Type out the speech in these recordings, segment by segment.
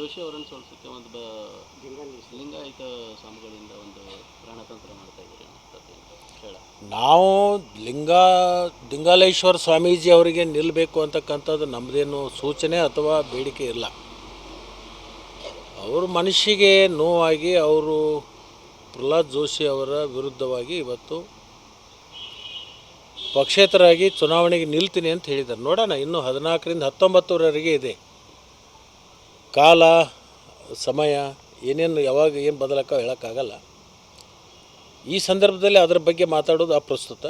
ಜೋಶಿ ಅವರನ್ನು ಸೋಲಿಸೋಕ್ಕೆ ಒಂದು ಲಿಂಗಾಯತ ಸ್ವಾಮಿಗಳಿಂದ ಒಂದು ಪ್ರಾಣತಂತ್ರ ಮಾಡ್ತಾ ಇದ್ದೀರಿ ನಾವು ಲಿಂಗ, ಲಿಂಗಾಲೇಶ್ವರ ಸ್ವಾಮೀಜಿ ಅವರಿಗೆ ನಿಲ್ಲಬೇಕು ಅಂತಕ್ಕಂಥದ್ದು ನಮ್ಮದೇನು ಸೂಚನೆ ಅಥವಾ ಬೇಡಿಕೆ ಇಲ್ಲ. ಅವರು ಮನುಷ್ಯಗೆ ನೋವಾಗಿ ಅವರು ಪ್ರಹ್ಲಾದ್ ಜೋಶಿ ಅವರ ವಿರುದ್ಧವಾಗಿ ಇವತ್ತು ಪಕ್ಷೇತರಾಗಿ ಚುನಾವಣೆಗೆ ನಿಲ್ತೀನಿ ಅಂತ ಹೇಳಿದ್ದಾರೆ. ನೋಡೋಣ, ಇನ್ನು ಹದಿನಾಲ್ಕರಿಂದ ಹತ್ತೊಂಬತ್ತರವರೆಗೆ ಇದೆ. ಕಾಲ ಸಮಯ ಏನೇನು ಯಾವಾಗ ಏನು ಬದಲಾಕ ಹೇಳೋಕ್ಕಾಗಲ್ಲ. ಈ ಸಂದರ್ಭದಲ್ಲಿ ಅದರ ಬಗ್ಗೆ ಮಾತಾಡೋದು ಅಪ್ರಸ್ತುತ.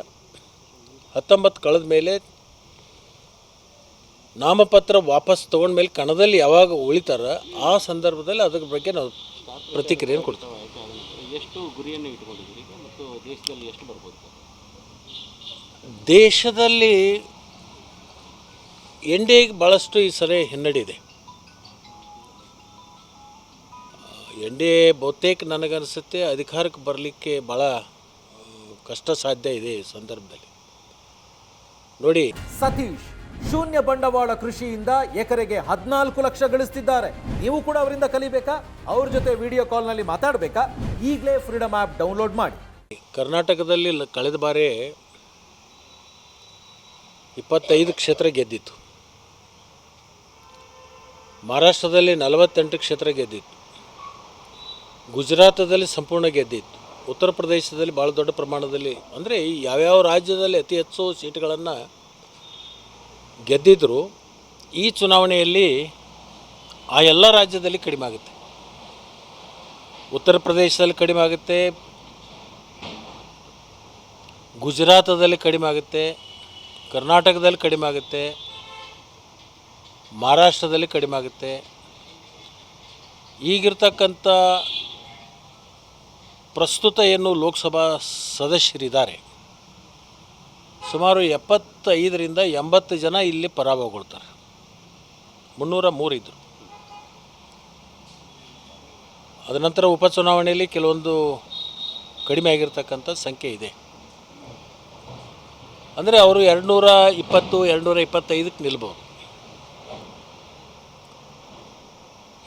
ಹತ್ತೊಂಬತ್ತು ಕಳೆದ ಮೇಲೆ ನಾಮಪತ್ರ ವಾಪಸ್ ತೊಗೊಂಡ್ಮೇಲೆ ಕಣದಲ್ಲಿ ಯಾವಾಗ ಉಳಿತಾರ ಆ ಸಂದರ್ಭದಲ್ಲಿ ಅದ್ರ ಬಗ್ಗೆ ನಾವು ಪ್ರತಿಕ್ರಿಯೆಯನ್ನು ಕೊಡ್ತೀವಿ. ಎಷ್ಟು ಗುರಿಯನ್ನು ಇಟ್ಕೊಂಡಿದ್ದೀರಿ ಮತ್ತು ದೇಶದಲ್ಲಿ ಎಷ್ಟು ಬರ್ಬೋದು? ದೇಶದಲ್ಲಿ ಎನ್ ಡಿ ಎಗೆ ಭಾಳಷ್ಟು ಈ ಸರಿ ಹಿನ್ನಡೆ ಎನ್ ಡಿ ಎ ಬಹುತೇಕ ನನಗನ್ಸುತ್ತೆ ಅಧಿಕಾರಕ್ಕೆ ಬರಲಿಕ್ಕೆ ಭಾಳ ಕಷ್ಟ ಸಾಧ್ಯ ಇದೆ ಈ ಸಂದರ್ಭದಲ್ಲಿ. ನೋಡಿ. ಸತೀಶ್ ಶೂನ್ಯ ಬಂಡವಾಳ ಕೃಷಿಯಿಂದ ಎಕರೆಗೆ ಹದಿನಾಲ್ಕು ಲಕ್ಷ ಗಳಿಸ್ತಿದ್ದಾರೆ. ನೀವು ಕೂಡ ಅವರಿಂದ ಕಲಿಬೇಕಾ? ಅವ್ರ ಜೊತೆ ವಿಡಿಯೋ ಕಾಲ್ನಲ್ಲಿ ಮಾತಾಡಬೇಕಾ? ಈಗಲೇ ಫ್ರೀಡಮ್ ಆ್ಯಪ್ ಡೌನ್ಲೋಡ್ ಮಾಡಿ. ಕರ್ನಾಟಕದಲ್ಲಿ ಕಳೆದ ಬಾರಿ ಇಪ್ಪತ್ತೈದು ಕ್ಷೇತ್ರ ಗೆದ್ದಿತ್ತು. ಮಹಾರಾಷ್ಟ್ರದಲ್ಲಿ ನಲವತ್ತೆಂಟು ಕ್ಷೇತ್ರ ಗೆದ್ದಿತ್ತು. ಗುಜರಾತದಲ್ಲಿ ಸಂಪೂರ್ಣ ಗೆದ್ದಿತ್ತು. ಉತ್ತರ ಪ್ರದೇಶದಲ್ಲಿ ಭಾಳ ದೊಡ್ಡ ಪ್ರಮಾಣದಲ್ಲಿ, ಅಂದರೆ ಯಾವ್ಯಾವ ರಾಜ್ಯದಲ್ಲಿ ಅತಿ ಹೆಚ್ಚು ಸೀಟ್ಗಳನ್ನು ಗೆದ್ದಿದ್ರು, ಈ ಚುನಾವಣೆಯಲ್ಲಿ ಆ ಎಲ್ಲ ರಾಜ್ಯದಲ್ಲಿ ಕಡಿಮೆ ಆಗುತ್ತೆ. ಉತ್ತರ ಪ್ರದೇಶದಲ್ಲಿ ಕಡಿಮೆ ಆಗುತ್ತೆ, ಗುಜರಾತದಲ್ಲಿ ಕಡಿಮೆ ಆಗುತ್ತೆ, ಕರ್ನಾಟಕದಲ್ಲಿ ಕಡಿಮೆ ಆಗುತ್ತೆ, ಮಹಾರಾಷ್ಟ್ರದಲ್ಲಿ ಕಡಿಮೆ ಆಗುತ್ತೆ. ಈಗಿರ್ತಕ್ಕಂಥ ಪ್ರಸ್ತುತ ಏನು ಲೋಕಸಭಾ ಸದಸ್ಯರಿದ್ದಾರೆ, ಸುಮಾರು ಎಪ್ಪತ್ತೈದರಿಂದ ಎಂಬತ್ತು ಜನ ಇಲ್ಲಿ ಪರಾಭವಗೊಳ್ತಾರೆ. ಮುನ್ನೂರ ಮೂರಿದ್ದರು ಅದನಂತರ ಉಪಚುನಾವಣೆಯಲ್ಲಿ ಕೆಲವೊಂದು ಕಡಿಮೆ ಆಗಿರ್ತಕ್ಕಂಥ ಸಂಖ್ಯೆ ಇದೆ. ಅಂದರೆ ಅವರು ಎರಡುನೂರ ಇಪ್ಪತ್ತು, ಎರಡುನೂರ ಇಪ್ಪತ್ತೈದಕ್ಕೆ ನಿಲ್ಬೋದು.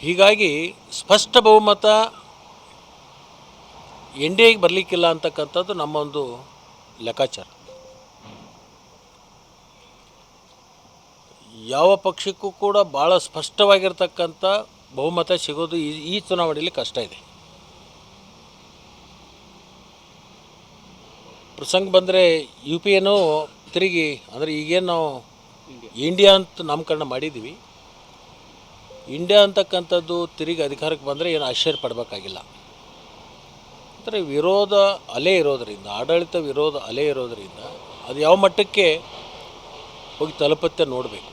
ಹೀಗಾಗಿ ಸ್ಪಷ್ಟ ಬಹುಮತ ಎನ್ ಡಿ ಎಗೆ ಬರಲಿಕ್ಕಿಲ್ಲ ಅಂತಕ್ಕಂಥದ್ದು ನಮ್ಮ ಒಂದು ಲೆಕ್ಕಾಚಾರ. ಯಾವ ಪಕ್ಷಕ್ಕೂ ಕೂಡ ಭಾಳ ಸ್ಪಷ್ಟವಾಗಿರ್ತಕ್ಕಂಥ ಬಹುಮತ ಸಿಗೋದು ಈ ಈ ಚುನಾವಣೆಯಲ್ಲಿ ಕಷ್ಟ ಇದೆ. ಪ್ರಸಂಗ ಬಂದರೆ ಯು ಪಿ ಏನೋ ತಿರುಗಿ, ಅಂದರೆ ಈಗೇನು ನಾವು ಇಂಡಿಯಾ ಅಂತ ನಾಮಕರಣ ಮಾಡಿದ್ದೀವಿ. ಇಂಡಿಯಾ ಅಂತಕ್ಕಂಥದ್ದು ತಿರುಗಿ ಅಧಿಕಾರಕ್ಕೆ ಬಂದರೆ ಏನು ಆಶ್ಚರ್ಯ ಪಡಬೇಕಾಗಿಲ್ಲ. ಅಂದರೆ ವಿರೋಧ ಅಲೆ ಇರೋದರಿಂದ ಆಡಳಿತ ವಿರೋಧ ಅಲೆ ಇರೋದರಿಂದ ಅದು ಯಾವ ಮಟ್ಟಕ್ಕೆ ಹೋಗಿ ತಲುಪುತ್ತೆ ನೋಡಬೇಕು.